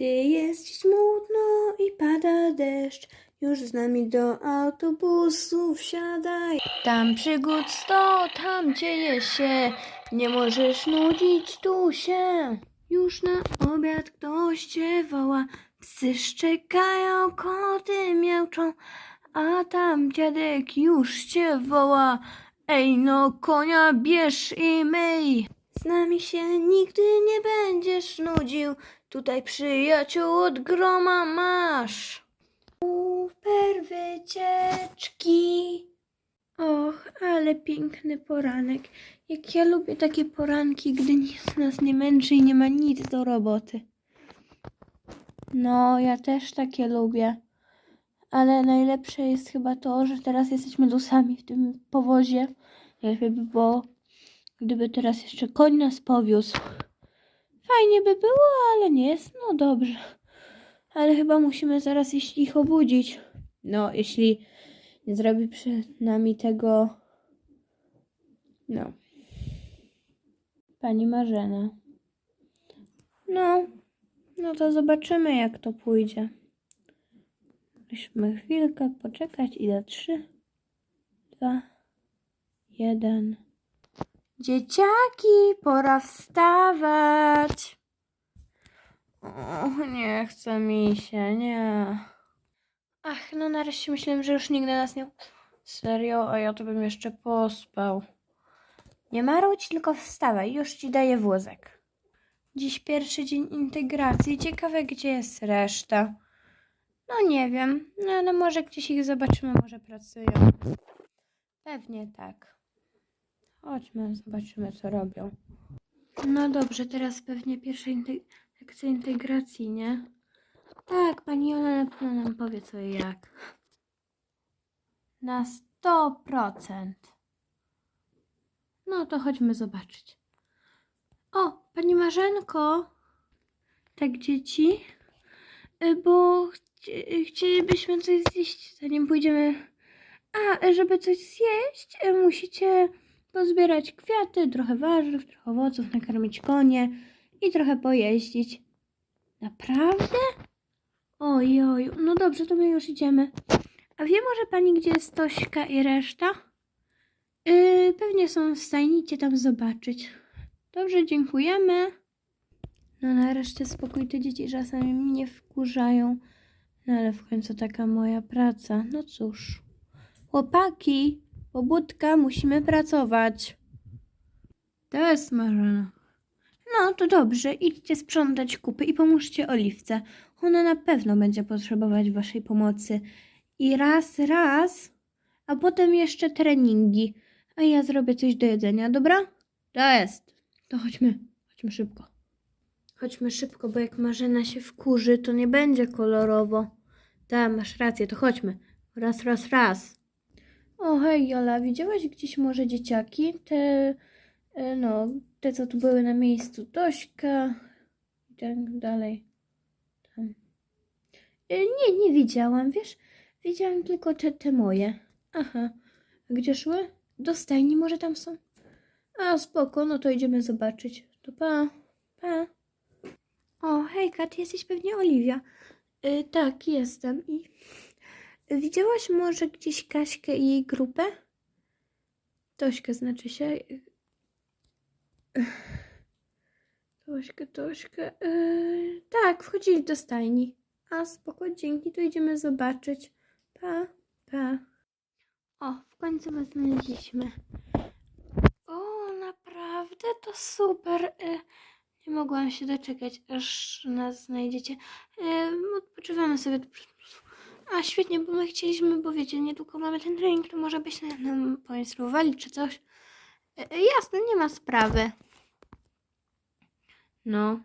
Gdy jest smutno i pada deszcz, już z nami do autobusu wsiadaj. Tam przygód sto, tam dzieje się, nie możesz nudzić tu się. Już na obiad ktoś cię woła, psy szczekają, koty miauczą, a tam dziadek już cię woła. Ej no konia bierz i myj. Z nami się nigdy nie będziesz nudził, tutaj przyjaciół od groma masz. Super wycieczki. Och, ale piękny poranek. Jak ja lubię takie poranki, gdy nic nas nie męczy i nie ma nic do roboty. No, ja też takie lubię. Ale najlepsze jest chyba to, że teraz jesteśmy tu sami w tym powozie. Najlepiej by było, gdyby teraz jeszcze koń nas powiózł. Fajnie by było, ale nie jest. No dobrze. Ale chyba musimy zaraz ich obudzić. No, jeśli nie zrobi przed nami tego. No. Pani Marzena. No, no to zobaczymy, jak to pójdzie. Musimy chwilkę poczekać i za trzy, dwa, jeden. Dzieciaki, pora wstawać. Och, nie chce mi się, nie. Ach, no nareszcie myślałem, że już nigdy nas nie... Serio? A ja to bym jeszcze pospał. Nie marudź, tylko wstawaj, już ci daję wózek. Dziś pierwszy dzień integracji, ciekawe gdzie jest reszta. No nie wiem, no ale może gdzieś ich zobaczymy, może pracują. Pewnie tak. Chodźmy, zobaczymy co robią. No dobrze, teraz pewnie pierwsza inte- lekcja integracji, nie? Tak, pani Jola na pewno nam powie co i jak. Na 100%. No to chodźmy zobaczyć. O, pani Marzenko. Tak, dzieci? Y, Bo chci- chcielibyśmy coś zjeść, zanim pójdziemy. A, żeby coś zjeść, y, musicie pozbierać kwiaty, trochę warzyw, trochę owoców, nakarmić konie i trochę pojeździć. Naprawdę? Oj, oj, no dobrze, to my już idziemy. A wie może pani, gdzie jest Tośka i reszta? Yy, pewnie są w stajni, tam zobaczyć. Dobrze, dziękujemy. No nareszcie spokój, te dzieci czasami mnie wkurzają. No ale w końcu taka moja praca. No cóż. Chłopaki, pobudka, musimy pracować. To jest Marzena. No to dobrze, idźcie sprzątać kupy i pomóżcie Oliwce. Ona na pewno będzie potrzebować waszej pomocy. I raz, raz, a potem jeszcze treningi. A ja zrobię coś do jedzenia, dobra? To jest. To chodźmy, chodźmy szybko. Chodźmy szybko, bo jak Marzena się wkurzy, to nie będzie kolorowo. Tak, masz rację, to chodźmy. Raz, raz, raz. O, hej, Jola, widziałaś gdzieś może dzieciaki? Te, e, no, te, co tu były na miejscu. Tośka i tak dalej. Tam. E, Nie, nie widziałam, wiesz? Widziałam tylko te, te moje. Aha. Gdzie szły? Do stajni może tam są? A, spoko, no to idziemy zobaczyć. To pa, pa. O, hejka, ty jesteś pewnie Oliwia. Y, tak, jestem. I widziałaś może gdzieś Kaśkę i jej grupę? Tośkę znaczy się. Tośkę, Tośkę. Yy, tak, wchodzili do stajni. A spoko, dzięki, to idziemy zobaczyć. Pa, pa. O, w końcu was znaleźliśmy. O, naprawdę? To super. Y, nie mogłam się doczekać, aż nas znajdziecie. Y, odpoczywamy sobie. A, świetnie, bo my chcieliśmy, bo wiecie, niedługo mamy ten trening, to może byście nam poinstruowali czy coś. Y, y, jasne, nie ma sprawy. No,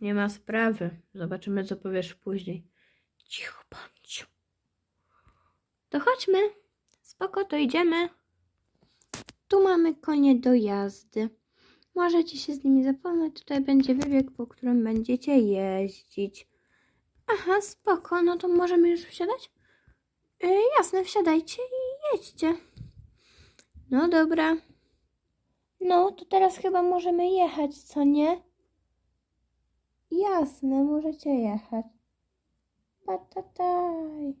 nie ma sprawy. Zobaczymy, co powiesz później. Cicho bądź. To chodźmy. Spoko, to idziemy. Tu mamy konie do jazdy. Możecie się z nimi zapoznać. Tutaj będzie wybieg, po którym będziecie jeździć. Aha, spoko. No to możemy już wsiadać? E, jasne, wsiadajcie i jedźcie. No dobra. No, to teraz chyba możemy jechać, co nie? Jasne, możecie jechać. Patataj.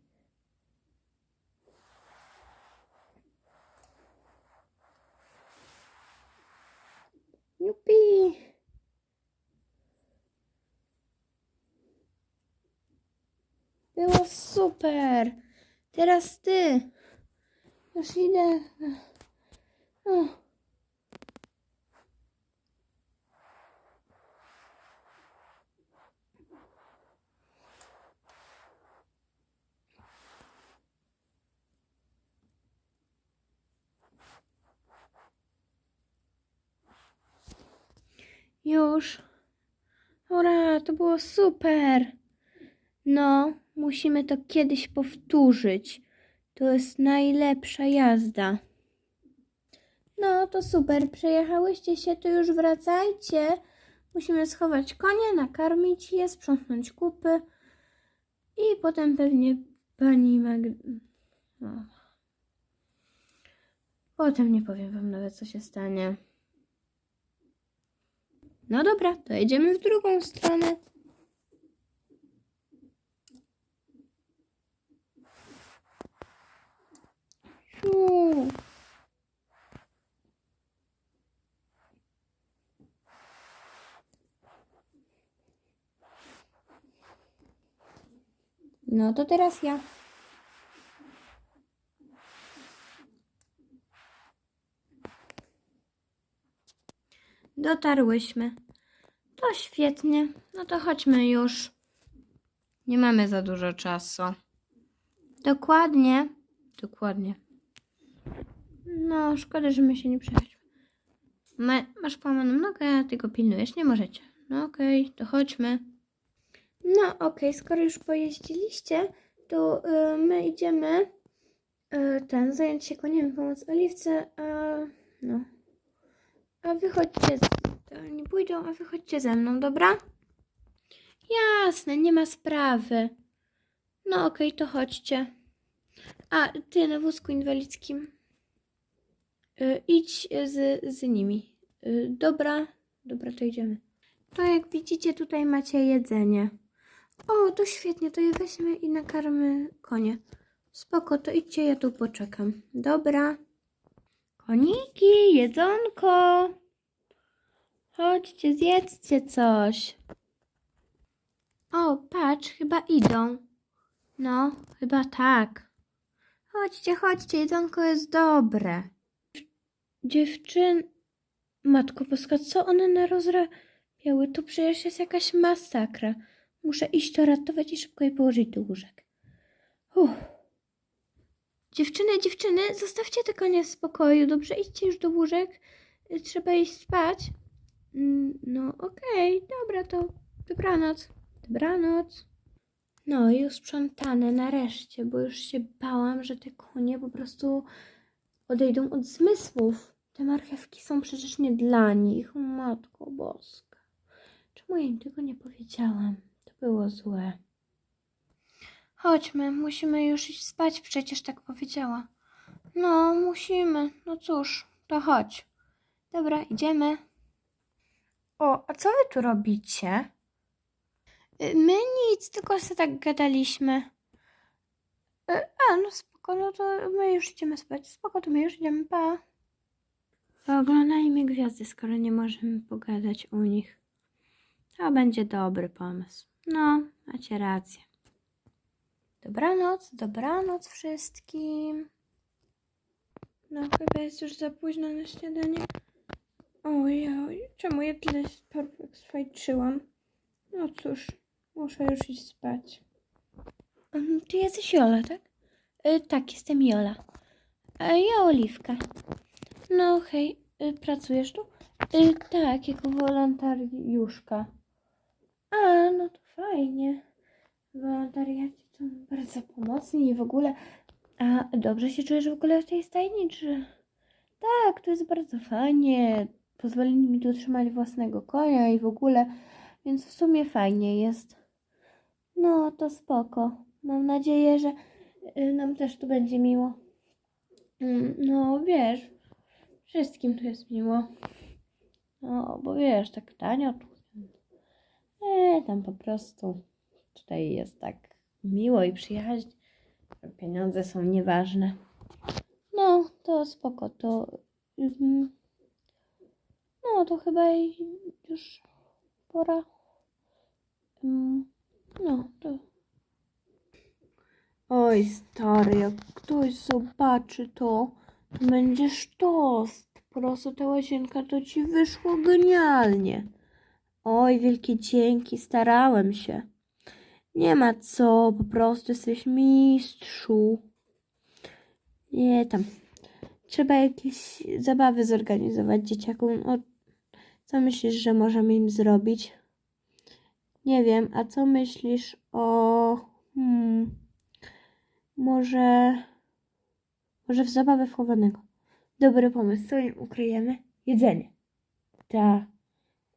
Jupi. Było super. Teraz ty. Już idę. O. Już. Ura, to było super. No, musimy to kiedyś powtórzyć. To jest najlepsza jazda. No, to super. Przejechałyście się, to już wracajcie. Musimy schować konie, nakarmić je, sprzątnąć kupy. I potem pewnie pani Mag... Potem nie powiem wam nawet, co się stanie. No dobra, to jedziemy w drugą stronę. No to teraz ja. Dotarłyśmy. To świetnie. No to chodźmy już. Nie mamy za dużo czasu. Dokładnie. Dokładnie. No, szkoda, że my się nie przejechaliśmy. Ma, masz połamaną nogę, a ty go pilnujesz. Nie możecie. No okej, to chodźmy. No okej, skoro już pojeździliście, to y, my idziemy y, ten, zająć się koniem, pomóc Oliwce, a no. A wy chodźcie, z, to nie pójdą, a wy chodźcie ze mną, dobra? Jasne, nie ma sprawy. No okej, to chodźcie. A, ty na wózku inwalidzkim. Y, idź z, z nimi. Y, dobra, dobra, to idziemy. To jak widzicie, tutaj macie jedzenie. O, to świetnie, to je weźmy i nakarmy konie. Spoko, to idźcie, ja tu poczekam. Dobra. Koniki, jedzonko. Chodźcie, zjedzcie coś. O, patrz, chyba idą. No, chyba tak. Chodźcie, chodźcie, jedzonko jest dobre. Dziewczyn... Matko Boska, co one narozrabiały? To przecież jest jakaś masakra. Muszę iść to ratować i szybko je położyć do łóżek. Uff. Dziewczyny, dziewczyny, zostawcie te konie w spokoju, dobrze? Idźcie już do łóżek. Y, Trzeba iść spać. Mm, No okej, dobra, to dobranoc. Dobranoc. No i usprzątane nareszcie, bo już się bałam, że te konie po prostu odejdą od zmysłów. Te marchewki są przecież nie dla nich. Matko Boska. Czemu ja im tego nie powiedziałam? To było złe. Chodźmy, musimy już iść spać, przecież tak powiedziała. No, musimy. No cóż, to chodź. Dobra, idziemy. O, a co wy tu robicie? Y, My nic, tylko sobie tak gadaliśmy. Y, A, no spoko, no to my już idziemy spać. Spoko, to my już idziemy, pa. Oglądajmy gwiazdy, skoro nie możemy pogadać u nich. To będzie dobry pomysł. No, macie rację. Dobranoc, dobranoc wszystkim. No, chyba jest już za późno na śniadanie. Ojej, czemu ja tyle swajczyłam? No cóż, muszę już iść spać. Mm, Ty jesteś Jola, tak? Y, tak, jestem Jola. A ja Oliwka. No hej, y, pracujesz tu? Y, tak, jako wolontariuszka. A, no to fajnie. Wolontariaci to bardzo pomocni i w ogóle. A dobrze się czujesz w ogóle w tej stajni, czy? Tak, to jest bardzo fajnie. Pozwolili mi tu trzymać własnego konia i w ogóle, więc w sumie fajnie jest. No, to spoko. Mam nadzieję, że y, nam też tu będzie miło. Mm, No, wiesz, wszystkim tu jest miło. No, bo wiesz, tak tanio tu. E, tam po prostu tutaj jest tak miło i przyjaźń. Pieniądze są nieważne. No, to spoko, to... mm, No, to chyba już pora. Mm, No, to... Oj, stary, jak ktoś zobaczy to, to będzie sztos. Po prostu ta łazienka to ci wyszło genialnie. Oj, wielkie dzięki, starałem się. Nie ma co, po prostu jesteś mistrzu. Nie tam. Trzeba jakieś zabawy zorganizować dzieciakom. O, co myślisz, że możemy im zrobić? Nie wiem, a co myślisz o... Hmm, może... Może w zabawę wchowanego. Dobry pomysł. Co im ukryjemy? Jedzenie. Tak.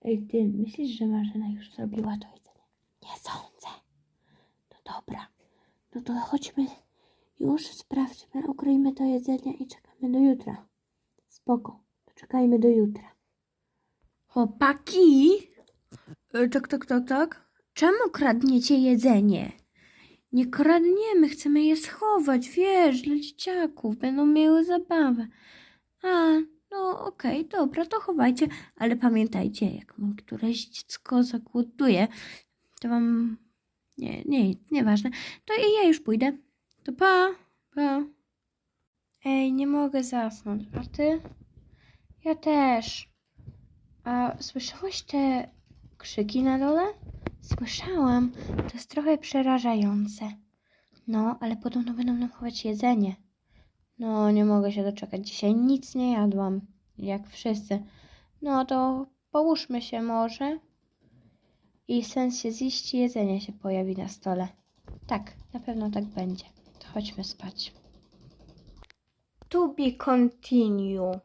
Ej, ty, myślisz, że Marzena już zrobiła to jedzenie? Nie sądzę. No dobra. No to chodźmy już, sprawdźmy, ukryjmy to jedzenie i czekamy do jutra. Spoko. Czekajmy do jutra. Chłopaki! E, Tak, tak, tak, tak. Czemu kradniecie jedzenie? Nie kradniemy, chcemy je schować, wiesz, dla dzieciaków. Będą miały zabawę. A, no okej, dobra, to chowajcie. Ale pamiętajcie, jak mi któreś dziecko zagłoduje, to wam... Nie, nie, nieważne. To i ja już pójdę. To pa, pa. Ej, nie mogę zasnąć. A ty? Ja też. A słyszałeś te krzyki na dole? Słyszałam. To jest trochę przerażające. No, ale podobno będą nam chować jedzenie. No, nie mogę się doczekać. Dzisiaj nic nie jadłam. Jak wszyscy. No to połóżmy się może. I sens się ziści, jedzenie się pojawi na stole. Tak, na pewno tak będzie. To chodźmy spać. To be continue.